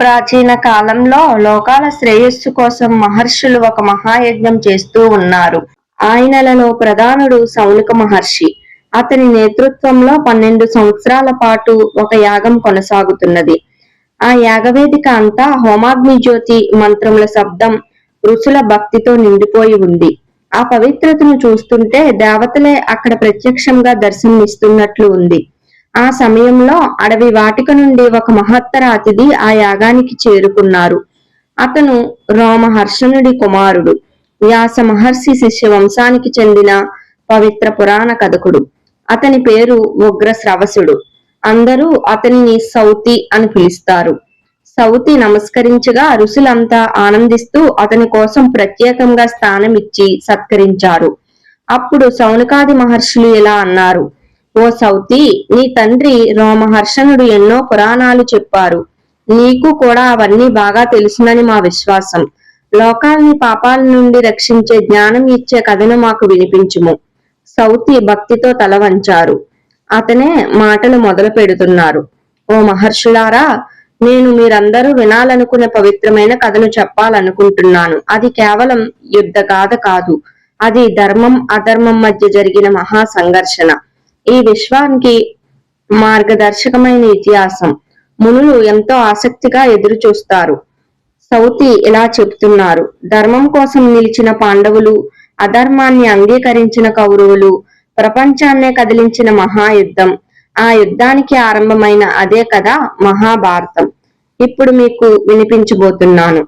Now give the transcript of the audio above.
ప్రాచీన కాలంలో లోకాల శ్రేయస్సు కోసం మహర్షులు ఒక మహాయజ్ఞం చేస్తూ ఉన్నారు. ఆయనలలో ప్రధానుడు సౌనిక మహర్షి. అతని నేతృత్వంలో పన్నెండు సంవత్సరాల పాటు ఒక యాగం కొనసాగుతున్నది. ఆ యాగవేదిక అంతా హోమాగ్ని జ్యోతి మంత్రముల శబ్దం ఋషుల భక్తితో నిండిపోయి ఉంది. ఆ పవిత్రతను చూస్తుంటే దేవతలే అక్కడ ప్రత్యక్షంగా దర్శనమిస్తున్నట్లు ఉంది. ఆ సమయంలో అడవి వాటిక నుండి ఒక మహత్తర అతిథి ఆ యాగానికి చేరుకున్నారు. అతను రామహర్షణుడి కుమారుడు వ్యాస మహర్షి శిష్య వంశానికి చెందిన పవిత్ర పురాణ కథకుడు. అతని పేరు ఉగ్రశ్రవసుడు. అందరూ అతనిని సౌతి అని పిలుస్తారు. సౌతి నమస్కరించగా ఋషులంతా ఆనందిస్తూ అతని కోసం ప్రత్యేకంగా స్థానం ఇచ్చి సత్కరించారు. అప్పుడు సౌనకాది మహర్షులు ఇలా అన్నారు? ఓ సౌతి నీ తండ్రి రోమహర్షణుడు ఎన్నో పురాణాలు చెప్పారు. నీకు కూడా అవన్నీ బాగా తెలుసునని మా విశ్వాసం. లోకాల్ని పాపాల నుండి రక్షించే జ్ఞానం ఇచ్చే కథను మాకు వినిపించుము. సౌతి భక్తితో తల వంచారు. అతనే మాటలు మొదలు పెడుతున్నారు. ఓ మహర్షులారా నేను మీరందరూ వినాలనుకునే పవిత్రమైన కథను చెప్పాలనుకుంటున్నాను. అది కేవలం యుద్ధ గాథ కాదు. అది ధర్మం అధర్మం మధ్య జరిగిన మహా సంఘర్షణ. ఈ విశ్వానికి మార్గదర్శకమైన ఇతిహాసం. మునులు ఎంతో ఆసక్తిగా ఎదురు చూస్తారు సౌతి ఇలా చెబుతున్నారు ధర్మం కోసం నిలిచిన పాండవులు అధర్మాన్ని అంగీకరించిన కౌరవులు ప్రపంచాన్నే కదిలించిన మహాయుద్ధం. ఆ యుద్ధానికి ఆరంభమైన అదే కథ మహాభారతం. ఇప్పుడు మీకు వినిపించబోతున్నాను.